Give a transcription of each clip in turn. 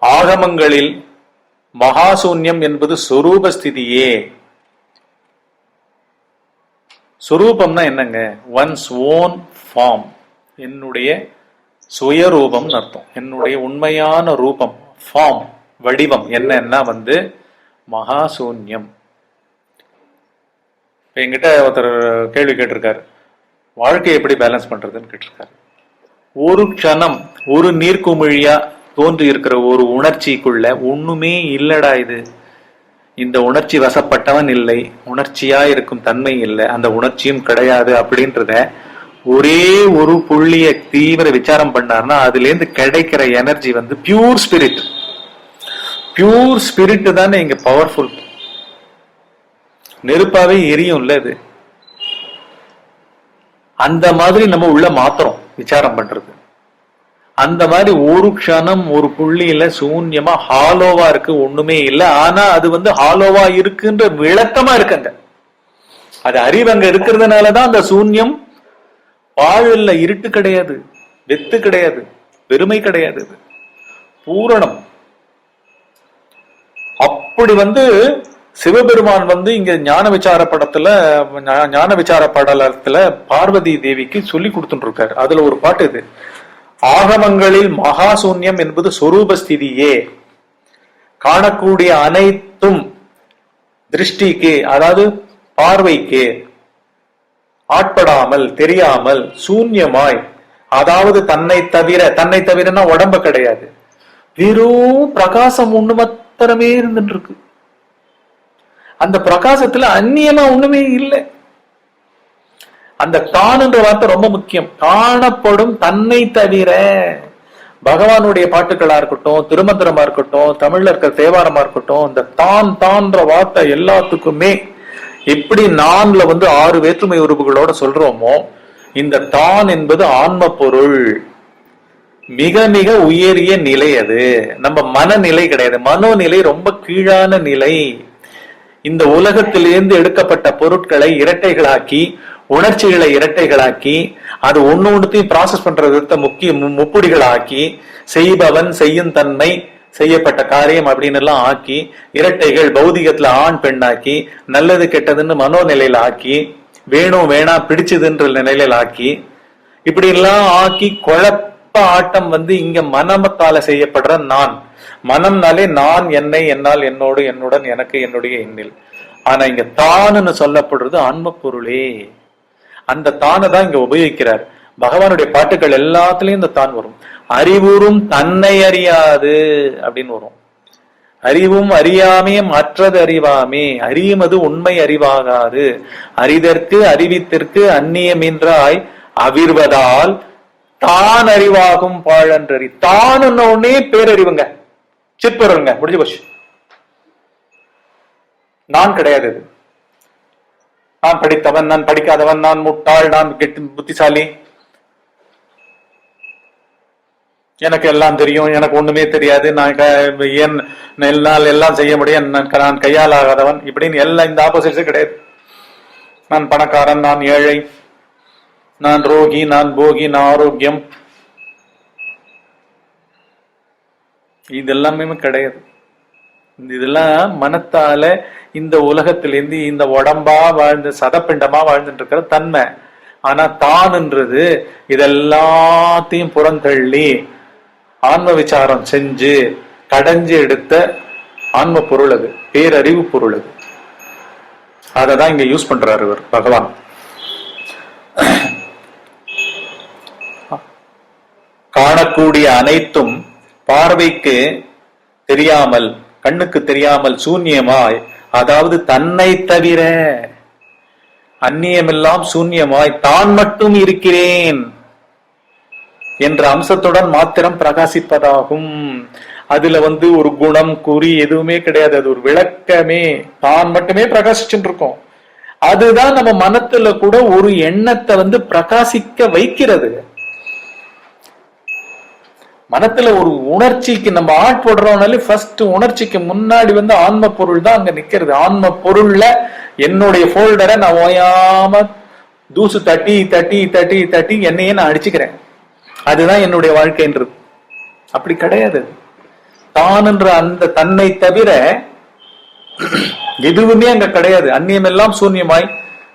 ஆகமங்களில் மகாசூன்யம் என்பது சொரூப ஸ்திதியே. சொரூபம்னா என்னங்க? ஒன்ஸ் ஓன் ஃபார்ம் என்னுடைய சுயரூபம்னு அர்த்தம். என்னுடைய உண்மையான ரூபம் ஃபார்ம் வடிவம் என்னன்னா வந்து மகாசூன்யம். இப்போ என்கிட்ட ஒருத்தர் கேள்வி கேட்டிருக்காரு. வாழ்க்கையை எப்படி பேலன்ஸ் பண்றதுன்னு கேட்டிருக்காரு. ஒரு க்ஷணம் ஒரு நீர்க்குமிழியா தோன்றி இருக்கிற ஒரு உணர்ச்சிக்குள்ள ஒண்ணுமே இல்லடா இது. இந்த உணர்ச்சி வசப்பட்டவன் இல்லை உணர்ச்சியா இருக்கும் தன்மை இல்லை அந்த உணர்ச்சியும் கிடையாது அப்படின்றத ஒரே ஒரு புள்ளிய தீவிர விசாரம் பண்ணாருன்னா அதுல இருந்து கிடைக்கிற எனர்ஜி வந்து பியூர் ஸ்பிரிட் பியூர் ஸ்பிரிட் தானே இங்க பவர்ஃபுல் நெருப்பாவே எரியும்ல இது. அந்த மாதிரி நம்ம உள்ள மாத்திரம் விசாரம் பண்றது. அந்த மாதிரி ஒரு க்ஷணம் ஒரு புள்ளியில சூன்யமா ஹாலோவா இருக்கு ஒண்ணுமே இல்ல. ஆனா அது வந்து ஹாலோவா இருக்குன்ற விளக்கமா இருக்குங்க. அது அறிவு அங்க இருக்கிறதுனாலதான் அந்த சூன்யம் பாழல்ல இருட்டு கிடையாது வெத்து கிடையாது பெருமை கிடையாது. இது. பூரணம். அப்படி வந்து சிவபெருமான் வந்து இங்க ஞான விசார படத்துல ஞான விசார படலத்துல பார்வதி தேவிக்கு சொல்லி கொடுத்துட்டு இருக்காரு. அதுல ஒரு பாட்டு இது. ஆகமங்களில் மகாசூன்யம் என்பது சொரூப ஸ்திதியே காணக்கூடிய அனைத்தும் திருஷ்டிக்கு அதாவது பார்வைக்கு ஆட்படாமல் தெரியாமல் சூன்யமாய் அதாவது தன்னை தவிர தன்னை தவிரனா உடம்பு கிடையாது. வெறும் பிரகாசம் ஒண்ணு மாத்திரமே இருந்துட்டு இருக்கு. அந்த பிரகாசத்துல அந்நியமா ஒண்ணுமே இல்லை. அந்த தான்ன்ற வார்த்தை ரொம்ப முக்கியம். காணப்படும் தன்னை தவிர பகவானுடைய பாட்டுகளா இருக்கட்டும் திருமந்திரமா இருக்கட்டும் தமிழ்ல இருக்கிற தேவாரமா இருக்கட்டும் இந்த தான் தான்ற வார்த்தை எல்லாத்துக்குமே எப்படி நான்ல வந்து ஆறு வேற்றுமை உறுப்புகளோட சொல்றோமோ இந்த தான் என்பது ஆன்ம பொருள் மிக மிக உயரிய நிலை அது. நம்ம மனநிலை கிடையாது. மனோநிலை ரொம்ப கீழான நிலை. இந்த உலகத்திலிருந்து எடுக்கப்பட்ட பொருட்களை இரட்டைகளாக்கி உணர்ச்சிகளை இரட்டைகளாக்கி அது ஒன்று ஒன்றுத்தையும் ப்ராசஸ் பண்ற விதத்தை முக்கிய மு- முப்புடிகளாக்கி செய்பவன் செய்யும் தன்மை செய்யப்பட்ட காரியம் அப்படின்னு எல்லாம் ஆக்கி இரட்டைகள் பௌதிகத்துல ஆண் பெண்ணாக்கி நல்லது கெட்டதுன்னு மனோநிலையில ஆக்கி வேணும் வேணாம் பிடிச்சதுன்ற நிலையில ஆக்கி இப்படி எல்லாம் ஆக்கி குழப்ப ஆட்டம் வந்து இங்க மனமத்தால செய்யப்படுற நான். மனம்னாலே நான் என்னை என்னால் என்னோடு என்னுடன் எனக்கு என்னுடைய எண்ணில். ஆனா இங்க தானுன்னு சொல்லப்படுறது ஆன்ம பொருளே. அந்த தானை தான் இங்க உபயோகிக்கிறார். பகவானுடைய பாட்டுகள் எல்லாத்துலயும் இந்த தான் வரும். அறிவுறும் தன்னை அறியாது அப்படின்னு வரும். அறிவும் அறியாமையும் மற்றது அறிவாமே. அறியுமது உண்மை அறிவாகாது. அறிதற்கு அறிவித்திற்கு அந்நியமின்றாய் அவிர்வதால் தான் அறிவாகும் பாழன்றறி. தான் உடனே பேரறிவுங்க. சிற்பருங்க முடிஞ்சு போச்சு. நான் கிடையாது நான் படித்தவன் நான் படிக்காதவன் நான் முட்டாள் நான் புத்திசாலி. எனக்கு எல்லாம் தெரியும் எனக்கு ஒண்ணுமே தெரியாது. நான் க- ஏன் என்னால் எல்லாம் செய்ய முடியும்? நான் க- கையால் ஆகாதவன் இப்படின்னு எல்லாம் இந்த ஆப்போசிட்ஸும் கிடையாது. நான் பணக்காரன் நான் ஏழை. நான் ரோகி நான் போகி நான் ஆரோக்கியம். இது எல்லாமே கிடையாது. இதெல்லாம் மனத்தால இந்த உலகத்திலேருந்து இந்த உடம்பா வாழ்ந்து சதப்பிண்டமா வாழ்ந்துட்டு இருக்கிற தன்மை. ஆனா தான்ன்றது இதெல்லாத்தையும் புறந்தள்ளி ஆன்ம விசாரம் செஞ்சு கடைஞ்சு எடுத்த ஆன்ம பொருள் அது பேரறிவு பொருள் அது. அதை தான் இங்க யூஸ் பண்றாரு இவர் பகவான். காணக்கூடிய அனைத்தும் பார்வைக்கு தெரியாமல் கண்ணுக்கு தெரியாமல் சூன்யமாய் அதாவது தன்னை தவிர அந்நியமெல்லாம் சூன்யமாய் தான் மட்டும் இருக்கிறேன் என்ற அம்சத்துடன் மாத்திரம் பிரகாசிப்பதாகும். அதுல வந்து ஒரு குணம் குறி எதுவுமே கிடையாது. அது ஒரு விளக்கமே. தான் மட்டுமே பிரகாசிச்சுட்டு இருக்கோம் அதுதான் நம்ம மனத்துல கூட ஒரு எண்ணத்தை வந்து பிரகாசிக்க வைக்கிறது. மனத்துல ஒரு உணர்ச்சிக்கு நம்ம ஆட்படுறோம்னாலே ஃபர்ஸ்ட் உணர்ச்சிக்கு முன்னாடி வந்து ஆன்ம பொருள் தான் அங்க நிக்கிறது. ஆன்ம பொருள்ல என்னுடைய ஃபோல்டரை நான் ஓயாம தூசு தட்டி தட்டி தட்டி தட்டி என்னையே நான் அடிச்சுக்கிறேன். அதுதான் என்னுடைய வாழ்க்கைன்றது. அப்படி கிடையாது. தான் அந்த தன்னை தவிர எதுவுமே அங்க கிடையாது. அந்நியமெல்லாம் சூன்யமாய்.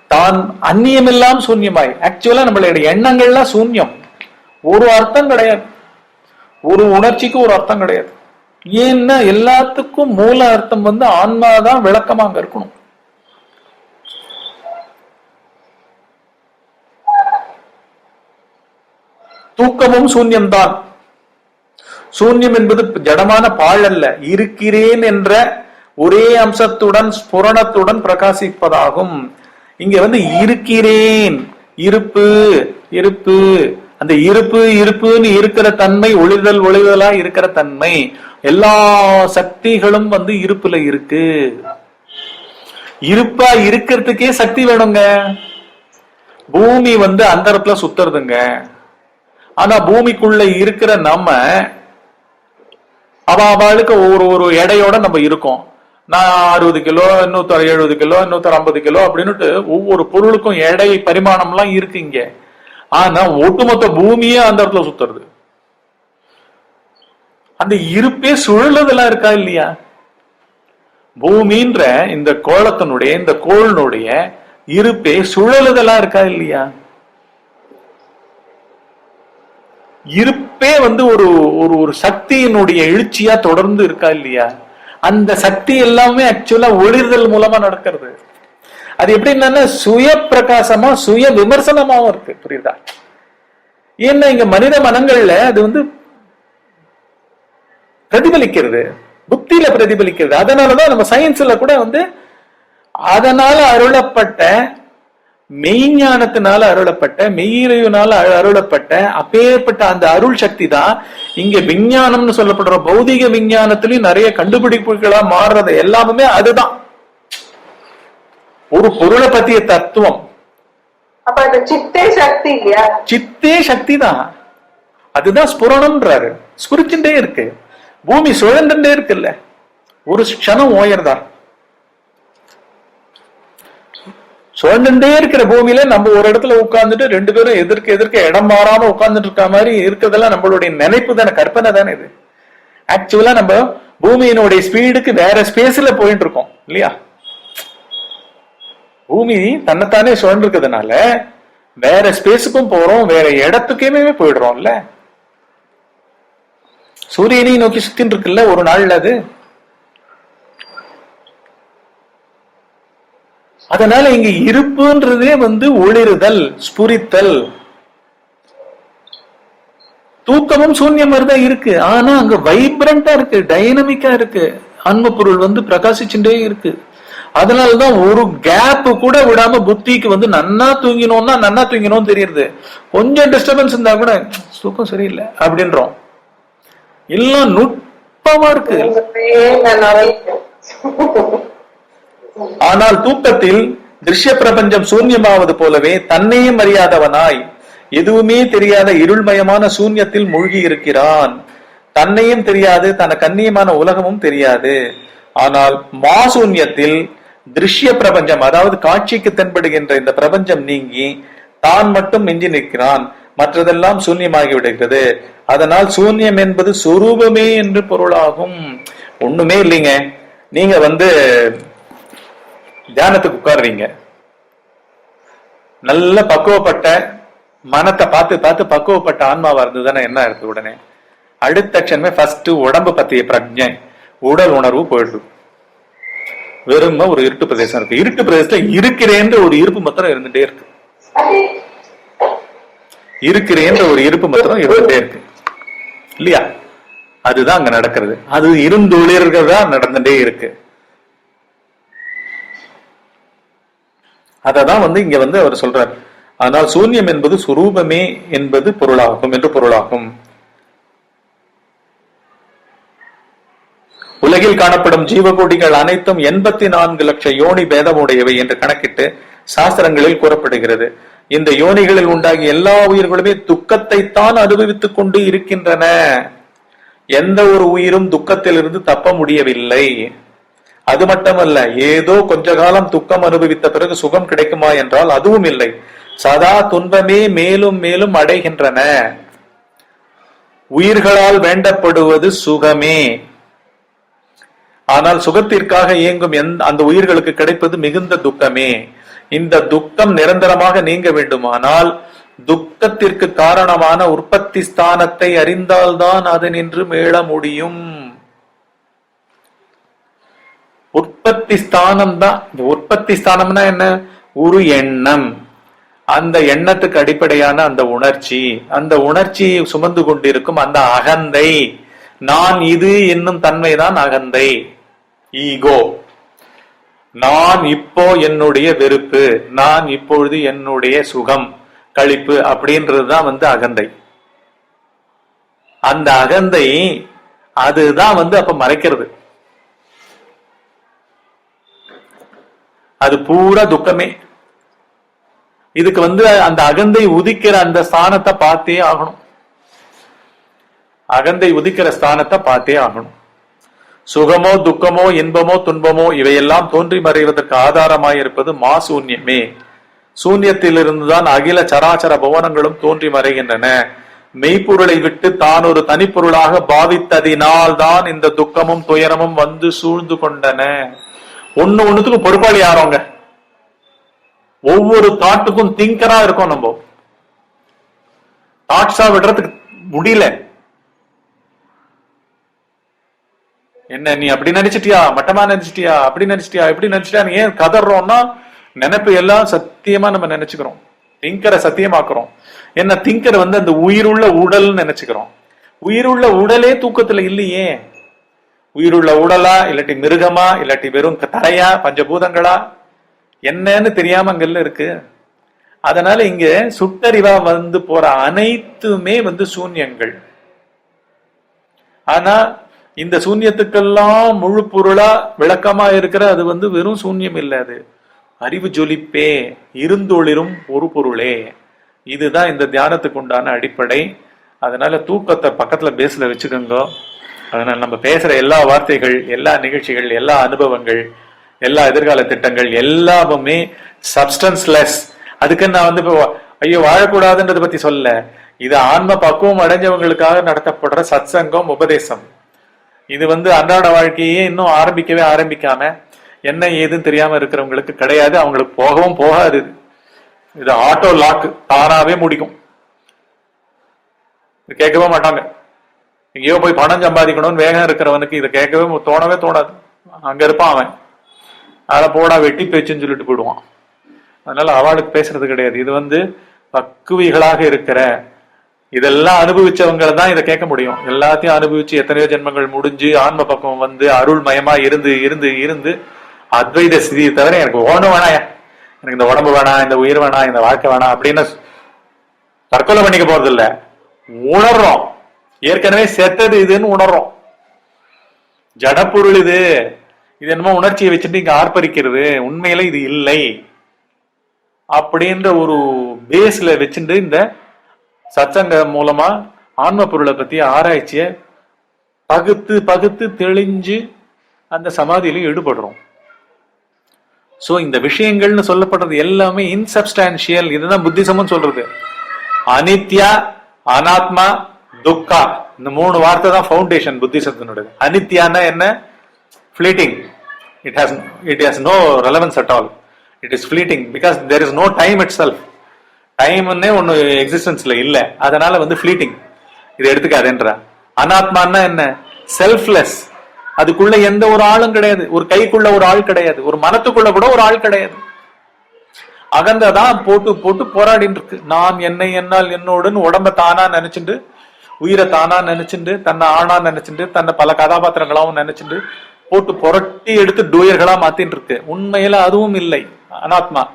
தான் அந்நியமெல்லாம் சூன்யமாய். ஆக்சுவலா நம்மளுடைய எண்ணங்கள்லாம் சூன்யம். ஒரு அர்த்தம் கிடையாது. ஒரு உணர்ச்சிக்கு ஒரு அர்த்தம் கிடையாது. ஏன்னா எல்லாத்துக்கும் மூல அர்த்தம் வந்து ஆன்மாதான் விளக்கமா அங்க இருக்கணும். தூக்கமும் சூன்யம்தான். சூன்யம் என்பது ஜடமான பாழ் அல்ல. இருக்கிறேன் என்ற ஒரே அம்சத்துடன் ஸ்புரணத்துடன் பிரகாசிப்பதாகும். இங்க வந்து இருக்கிறேன். இருப்பு இருப்பு. அந்த இருப்பு இருப்புன்னு இருக்கிற தன்மை ஒளிதல் ஒளிதலா இருக்கிற தன்மை எல்லா சக்திகளும் வந்து இருப்புல இருக்கு. இருப்பா இருக்கிறதுக்கே சக்தி வேணுங்க. பூமி வந்து அந்தரத்துல சுத்துறதுங்க. ஆனா பூமிக்குள்ள இருக்கிற நம்ம அவ அவளுக்கு ஒரு ஒரு எடையோட நம்ம இருக்கோம். நான் அறுபது கிலோ இன்னொருத்தர் எழுபது கிலோ இன்னொருத்தர் ஐம்பது கிலோ அப்படின்னுட்டு ஒவ்வொரு பொருளுக்கும் எடை பரிமாணம்லாம் இருக்கு இங்க. ஆனா ஒட்டுமொத்த பூமியே அந்த இடத்துல சுத்துறது. அந்த இருப்பே சுழலதெல்லாம் இருக்கா இல்லையா? பூமின்ற இந்த கோலத்தினுடைய இந்த கோளினுடைய இருப்பே சுழலுதெல்லாம் இருக்கா இல்லையா? இருப்பே வந்து ஒரு ஒரு ஒரு சக்தியினுடைய எழுச்சியா தொடர்ந்து இருக்கா இல்லையா? அந்த சக்தி எல்லாமே ஆக்சுவலா ஒளிர்தல் மூலமா நடக்கிறது. அது எப்படி என்னன்னா சுய பிரகாசமா சுய விமர்சனமாவும் இருக்கு. புரியுதா? ஏன்னா இங்க மனித மனங்கள்ல அது வந்து பிரதிபலிக்கிறது. புத்தியில பிரதிபலிக்கிறது. அதனாலதான் நம்ம சயின்ஸ்ல கூட வந்து அதனால அருளப்பட்ட மெய்ஞானத்தினால அருளப்பட்ட மெய்யிறைவினால அரு- அருளப்பட்ட அப்பேற்பட்ட அந்த அருள் சக்தி தான் இங்க விஞ்ஞானம்னு சொல்லப்படுற பௌதிக விஞ்ஞானத்திலயும் நிறைய கண்டுபிடிப்புகளா மாறுறது. எல்லாமே அதுதான். ஒரு பொருளை பத்திய தத்துவம். அப்ப அந்த சித்தே சக்தி இல்லையா? சித்தே சக்தி தான். அதுதான் ஸ்புரணம்ன்றாரு. ஸ்புரிச்சுட்டே இருக்கு. பூமி சுழந்துட்டே இருக்குல்ல. ஒரு க்ஷணம் ஓயர்தான். சுழந்துட்டே இருக்கிற பூமியில நம்ம ஒரு இடத்துல உட்கார்ந்துட்டு ரெண்டு பேரும் எதிர்க்க எதிர்க்க இடம் மாறாம உட்கார்ந்துட்டு இருக்க மாதிரி இருக்கிறதெல்லாம் நம்மளுடைய நினைப்பு தானே கற்பனை தானே இது. ஆக்சுவலா நம்ம பூமியினுடைய ஸ்பீடுக்கு வேற ஸ்பேஸ்ல போயிட்டு இருக்கோம் இல்லையா? பூமி தன்னைத்தானே சுழன்றிருக்கிறதுனால வேற ஸ்பேஸுக்கும் போறோம் வேற இடத்துக்குமே போயிடுறோம்ல. சூரியனை நோக்கி சுத்தின்னு இருக்குல்ல ஒரு நாள்ல அது? அதனால இங்க இருப்புன்றதே வந்து ஒளிருதல் ஸ்புரித்தல். தூக்கமும் சூன்யம் மாதிரிதான் இருக்கு. ஆனா அங்க வைப்ரண்டா இருக்கு டைனமிக்கா இருக்கு. ஆன்ம பொருள் வந்து பிரகாசிச்சுட்டே இருக்கு. அதனாலதான் ஒரு கேப் கூட விடாம புத்திக்கு வந்து நன்னா தூங்கினோம்னா நன்னா தூங்கினோம் தெரியுது கொஞ்சம் டிஸ்டர்பன்ஸ் இருந்தா கூட தூக்கம் சரியில்லை அப்படின்றோம். எல்லாம் நுட்பமா இருக்கு. ஆனால் தூக்கத்தில் திருஷ்ய பிரபஞ்சம் சூன்யமாவது போலவே தன்னையும் அறியாதவனாய் எதுவுமே தெரியாத இருள்மயமான சூன்யத்தில் மூழ்கி இருக்கிறான். தன்னையும் தெரியாது தன கண்ணியமான உலகமும் தெரியாது. ஆனால் மாசூன்யத்தில் திருஷ்ய பிரபஞ்சம் அதாவது காட்சிக்கு தென்படுகின்ற இந்த பிரபஞ்சம் நீங்கி தான் மட்டும் மிஞ்சி நிற்கிறான். மற்றதெல்லாம் சூன்யமாகி விடுகிறது அதனால் சூன்யம் என்பது சொரூபமே என்று பொருளாகும். ஒண்ணுமே இல்லைங்க. நீங்க வந்து தியானத்துக்கு உட்கார்றீங்க. நல்ல பக்குவப்பட்ட மனத்தை பார்த்து பார்த்து பக்குவப்பட்ட ஆன்மாவா இருந்ததுன்னா என்ன இருக்கு உடனே? அடுத்த க்ஷணமே ஃபர்ஸ்ட் உடம்பு பத்திய பிரஜை உடல் உணர்வு போயிடுது. வெறும் ஒரு இருட்டு பிரதேசம் இருக்கு. இருட்டு பிரதேசத்துல இருக்கிறேன்ற ஒரு இருப்பு மாத்திரம் இருந்துட்டே இருக்கு. இருக்கிறேன்ற ஒரு இருப்பு மாத்திரம் இருந்துட்டே இருக்கு. இல்லையா? அதுதான் அங்க நடக்கிறது. அது இருந்தொழிறதா நடந்துட்டே இருக்கு. அததான் வந்து இங்க வந்து அவர் சொல்றார். ஆனால் சூன்யம் என்பது சுரூபமே என்பது பொருளாகும் என்று பொருளாகும். உலகில் காணப்படும் ஜீவகோடிகள் அனைத்தும் எண்பத்தி நான்கு லட்சம் யோனி பேதமுடையவை என்று கணக்கிட்டு சாஸ்திரங்களில் கூறப்படுகிறது. இந்த யோனிகளில் உண்டாகிய எல்லா உயிர்களுமே துக்கத்தைத்தான் அனுபவித்துக் கொண்டு இருக்கின்றன. எந்த ஒரு உயிரும் துக்கத்திலிருந்து தப்ப முடியவில்லை. அது மட்டுமல்ல ஏதோ கொஞ்ச காலம் துக்கம் அனுபவித்த பிறகு சுகம் கிடைக்குமா என்றால் அதுவும் இல்லை. சதா துன்பமே மேலும் மேலும் அடைகின்றன. உயிர்களால் வேண்டப்படுவது சுகமே. ஆனால் சுகத்திற்காக இயங்கும் அந்த உயிர்களுக்கு கிடைப்பது மிகுந்த துக்கமே. இந்த துக்கம் நிரந்தரமாக நீங்க வேண்டுமானால் துக்கத்திற்கு காரணமான உற்பத்தி ஸ்தானத்தை அறிந்தால்தான் அது நின்று மீள முடியும். உற்பத்தி ஸ்தானம் தான் உற்பத்தி ஸ்தானம்னா என்ன? ஒரு எண்ணம். அந்த எண்ணத்துக்கு அடிப்படையான அந்த உணர்ச்சி. அந்த உணர்ச்சியை சுமந்து கொண்டிருக்கும் அந்த அகந்தை. நான் இது என்னும் தன்மைதான் அகந்தை. ஈகோ. நான் இப்போ என்னுடைய வெறுப்பு நான் இப்பொழுது என்னுடைய சுகம் களிப்பு அப்படின்றதுதான் வந்து அகந்தை. அந்த அகந்தை அதுதான் வந்து அப்ப மறைக்கிறது. அது பூரா துக்கமே. இதுக்கு வந்து அந்த அகந்தை உதிக்கிற அந்த ஸ்தானத்தை பார்த்தே ஆகணும். அகந்தை உதிக்கிற ஸ்தானத்தை பார்த்தே ஆகணும். சுகமோ துக்கமோ இன்பமோ துன்பமோ இவையெல்லாம் தோன்றி மறைவதற்கு ஆதாரமாயிருப்பது மா சூன்யமே சூன்யத்திலிருந்துதான் அகில சராச்சர புவனங்களும் தோன்றி மறைகின்றன மெய்ப்பொருளை விட்டு தான் ஒரு தனிப்பொருளாக பாவித்ததினால் தான் இந்த துக்கமும் துயரமும் வந்து சூழ்ந்து கொண்டன. ஒண்ணு ஒண்ணுத்துக்கும் பொறுப்பாளி யாரோங்க? ஒவ்வொரு தாட்டுக்கும் திங்கரா இருக்கும் நம்ம. தாட்ஸா விடுறதுக்கு முடியல. என்ன நீ அப்படி நினைச்சிட்டியா மட்டமா நினைச்சிட்டியா அப்படி நினைச்சிட்டியா இப்படி நீ ஏன் கதறோம்னா நினைப்பு எல்லாம் சத்தியமா நம்ம நினைச்சுக்கிறோம். திங்கரை சத்தியமாக்குறோம். என்ன திங்கரை வந்து அந்த உயிருள்ள உடல்னு நினைச்சுக்கிறோம். உயிருள்ள உடலே தூக்கத்துல இல்லையே. உயிருள்ள உடலா இல்லாட்டி மிருகமா இல்லாட்டி வெறும் தரையா பஞ்சபூதங்களா? என்னன்னு தெரியாம அங்கெல்லாம் இருக்கு. அதனால இங்க சுட்டறிவா வந்து போற அனைத்துமே வந்து சூன்யங்கள். ஆனா இந்த சூன்யத்துக்கெல்லாம் முழு பொருளா விளக்கமா இருக்கிற அது வந்து வெறும் சூன்யம் இல்லை அது. அறிவு ஜொலிப்பே இருந்தொளிரும் ஒரு பொருளே. இதுதான் இந்த தியானத்துக்கு உண்டான அடிப்படை. அதனால தூக்கத்தை பக்கத்துல பேஸ்ல வச்சுக்கோங்க. அதனால நம்ம பேசுற எல்லா வார்த்தைகள் எல்லா நிகழ்ச்சிகள் எல்லா அனுபவங்கள் எல்லா எதிர்கால திட்டங்கள் எல்லாமே சப்ஸ்டன்ஸ்லெஸ் அதுக்கு நான் வந்து இப்போ ஐயோ வாழக்கூடாதுன்றத பத்தி சொல்ல. இது ஆன்ம பக்குவம் அடைஞ்சவங்களுக்காக நடத்தப்படுற சத்சங்கம் உபதேசம். இது வந்து அன்றாட வாழ்க்கையே இன்னும் ஆரம்பிக்கவே ஆரம்பிக்காம என்ன ஏதுன்னு தெரியாம இருக்கிறவங்களுக்கு கிடையாது. அவங்களுக்கு போகவும் போகாது. இது. இது ஆட்டோ லாக்கு தானாவே முடிக்கும். இது கேட்கவே மாட்டாங்க. எங்கேயோ போய் பணம் சம்பாதிக்கணும்னு வேகம் இருக்கிறவனுக்கு இதை கேட்கவே தோணவே தோணாது. அங்க இருப்பான் அவன். அதை போடா வெட்டி பேச்சுன்னு சொல்லிட்டு போயிடுவான். அதனால அவளுக்கு பேசுறது கிடையாது. இது வந்து பக்குவிகளாக இருக்கிற இதெல்லாம் அனுபவிச்சவங்களை தான் இதை கேட்க முடியும். எல்லாத்தையும் அனுபவிச்சு எத்தனையோ ஜென்மங்கள் முடிஞ்சு ஆன்ம பக்கம் வந்து அருள் மயமா இருந்து இருந்து இருந்து அத்வைத ஸ்திதியை தவிர எனக்கு ஒண்ணும் வேணாம். எனக்கு இந்த உடம்பு வேணாம் இந்த உயிர் வேணாம் இந்த வாழ்க்கை வேணாம் அப்படின்னு தற்கொலை பண்ணிக்க போறது இல்ல உணர்றோம். ஏற்கனவே செத்தது இதுன்னு உணர்றோம். ஜடப்பொருள் இது. இது என்னமோ உணர்ச்சியை வச்சுட்டு இங்க ஆர்ப்பரிக்கிறது. உண்மையில இது இல்லை. அப்படின்ற ஒரு பேஸ்ல வச்சுட்டு இந்த சத்சங்க மூலமா ஆன்ம பொருளை பத்தி ஆராய்ச்சிய பகுத்து பகுத்து தெளிஞ்சு அந்த சமாதியில ஈடுபடுறோம். சோ இந்த விஷயங்கள்னு சொல்லப்படுறது எல்லாமே இன்சப்டான்சியல் இதுதான் புத்திசமும் சொல்றது. அனித்யா அனாத்மா துக்கா இந்த மூணு வார்த்தை தான் ஃபவுண்டேஷன் புத்திசத்தினுடைய அனித்யான்னா என்ன? Fleeting it has it has no relevance at all it is fleeting because there is no time itself டைம்னே ஒன்று எக்ஸிஸ்டன்ஸ்ல இல்லை. அதனால வந்து ஃபிளீட்டிங் இதை எடுத்துக்காதேன்றா. அனாத்மான்னா என்ன? செல்ஃப்லெஸ் அதுக்குள்ள எந்த ஒரு ஆளும் கிடையாது. ஒரு கைக்குள்ள ஒரு ஆள் கிடையாது. ஒரு மனத்துக்குள்ள கூட ஒரு ஆள் கிடையாது. அகந்ததான் போட்டு போட்டு போராடிட்டு இருக்கு. நான் என்னை என்னால் என்னோடுன்னு உடம்ப தானா நினைச்சுட்டு உயிரை தானா நினைச்சுட்டு தன்னை ஆணா நினைச்சுட்டு தன்னை பல கதாபாத்திரங்களாவும் நினைச்சுட்டு போட்டு புரட்டி எடுத்து டூயர்களா மாத்தின்னு இருக்கு. உண்மையில அதுவும் இல்லை. அனாத்மா.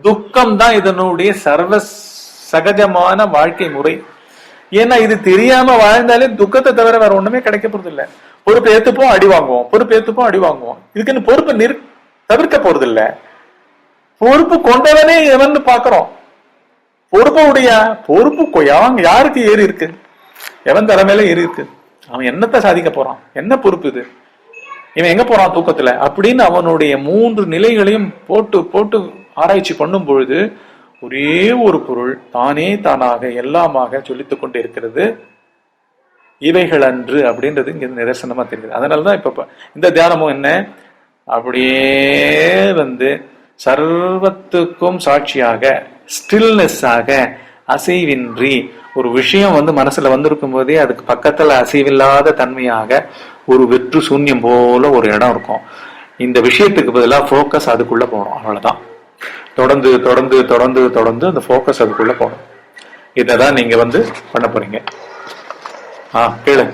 துக்கம் தான் இதனுடைய சர்வ சகஜமான வாழ்க்கை முறை. ஏன்னா இது தெரியாம வாழ்ந்தாலே துக்கத்தை தவிர வேற ஒண்ணுமே கிடைக்க போறது இல்ல பொறுப்பு ஏத்துப்போம் அடி வாங்குவோம். பொறுப்பு ஏத்துப்போம் அடி வாங்குவோம். இதுக்குன்னு பொறுப்பு நிற் தவிர்க்க போறது பொறுப்பு கொண்டவனே எவன் பாக்குறோம் பொறுப்பு உடைய பொறுப்பு யாங் யாருக்கு ஏறி இருக்கு? எவன் தலைமையில ஏறி இருக்கு? அவன் என்னத்தை சாதிக்க போறான்? என்ன பொறுப்பு இது? இவன் எங்க போறான் தூக்கத்துல? அப்படின்னு அவனுடைய மூன்று நிலைகளையும் போட்டு போட்டு ஆராய்ச்சி பண்ணும் பொழுது ஒரே ஒரு பொருள் தானே தானாக எல்லாமாக சொல்லித்துக் கொண்டிருக்கிறது. இவைகள் அன்று அப்படின்றது இங்க நிதர்சனமா தெரியுது. அதனாலதான் இப்ப இந்த தியானமும் என்ன? அப்படியே வந்து சர்வத்துக்கும் சாட்சியாக ஸ்டில்னஸ் ஆக அசைவின்றி ஒரு விஷயம் வந்து மனசுல வந்திருக்கும் போதே அதுக்கு பக்கத்துல அசைவில்லாத தன்மையாக ஒரு வெற்று சூன்யம் போல ஒரு இடம் இருக்கும். இந்த விஷயத்துக்கு பதிலாக ஃபோக்கஸ் அதுக்குள்ள போகணும் அவ்வளவுதான். தொடர்ந்து தொடர்ந்து தொடர்ந்து தொடர்ந்து அந்த ஃபோக்கஸ் அதுக்குள்ள போகணும். இதான் நீங்க வந்து பண்ண போறீங்க. ஆ கேளு.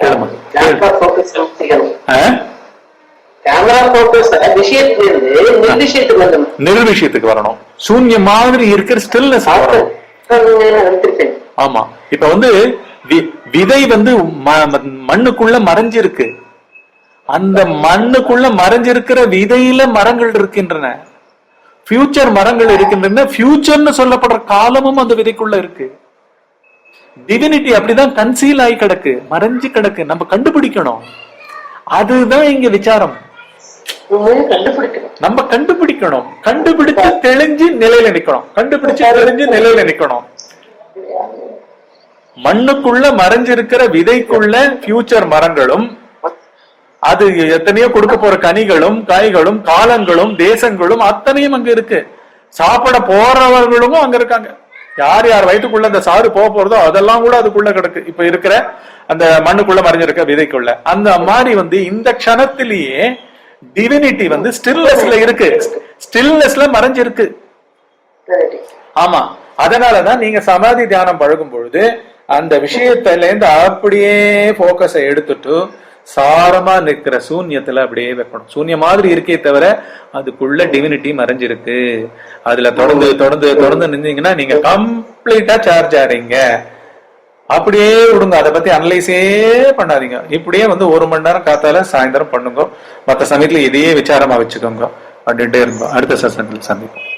கேளுமா நிர்விஷயத்துக்கு வரணும். சூன்யம் மாதிரி இருக்கிற ஸ்டில்னஸ் ஆமா. இப்ப வந்து விதை வந்து மண்ணுக்குள்ள மறைஞ்சிருக்கு. அந்த மண்ணுக்குள்ள மறைஞ்சிருக்கிற விதையில மரங்கள் இருக்கின்றன. ஃபியூச்சர் மரங்கள் இருக்கின்றன. ஃபியூச்சர்னு சொல்லப்படுற காலமும் அந்த விதைக்குள்ள இருக்கு. டிவினிட்டி அப்படிதான் கன்சீல் ஆகி கிடக்கு. மறைஞ்சு கிடக்கு. நம்ம கண்டுபிடிக்கணும். அதுதான் இங்க விசாரம். நம்ம கண்டுபிடிக்கணும். கண்டுபிடிச்சு தெளிஞ்சு நிலையில நிக்கணும். கண்டுபிடிச்சு தெளிஞ்சு நிலையில நிக்கணும். மண்ணுக்குள்ள மறைஞ்சிருக்கிற விதைக்குள்ள ஃபியூச்சர் மரங்களும் அது எத்தனையோ கொடுக்க போற கனிகளும் காய்களும் காலங்களும் தேசங்களும் அத்தனையும் அங்க இருக்கு. சாப்பிட போறவர்களும் அங்க இருக்காங்க. யார் யார் வயிற்றுக்குள்ள அந்த சாறு போக போறதோ அதெல்லாம் கூட அதுக்குள்ள கிடக்கு. இப்ப இருக்கிற அந்த மண்ணுக்குள்ள மறைஞ்சிருக்க விதைக்குள்ள. அந்த மாதிரி வந்து இந்த க்ஷணத்திலேயே டிவினிட்டி வந்து ஸ்டில்னஸ்ல இருக்கு. ஸ்டில்னஸ்ல மறைஞ்சிருக்கு. ஆமா. அதனாலதான் நீங்க சமாதி தியானம் பழகும் பொழுது அந்த விஷயத்துல இருந்து அப்படியே போக்கஸை எடுத்துட்டு சாரமா நிக்கிற சூன்யத்துல அப்படியே வைக்கணும். சூன்யம் மாதிரி இருக்கே தவிர அதுக்குள்ள டிவினிட்டி மறைஞ்சிருக்கு. அதுல தொடர்ந்து தொடர்ந்து தொடர்ந்து நின்றீங்கன்னா நீங்க கம்ப்ளீட்டா சார்ஜ் ஆறீங்க. அப்படியே விடுங்க. அதை பத்தி அனலைஸே பண்ணாதீங்க. இப்படியே வந்து ஒரு மணி நேரம் காத்தால சாயந்தரம் பண்ணுங்க. மத்த சமயத்துல இதையே விசாரமா வச்சுக்கோங்க. அப்படின்ட்டு இருந்தோம் அடுத்த செஷன்ல சந்திப்போம்.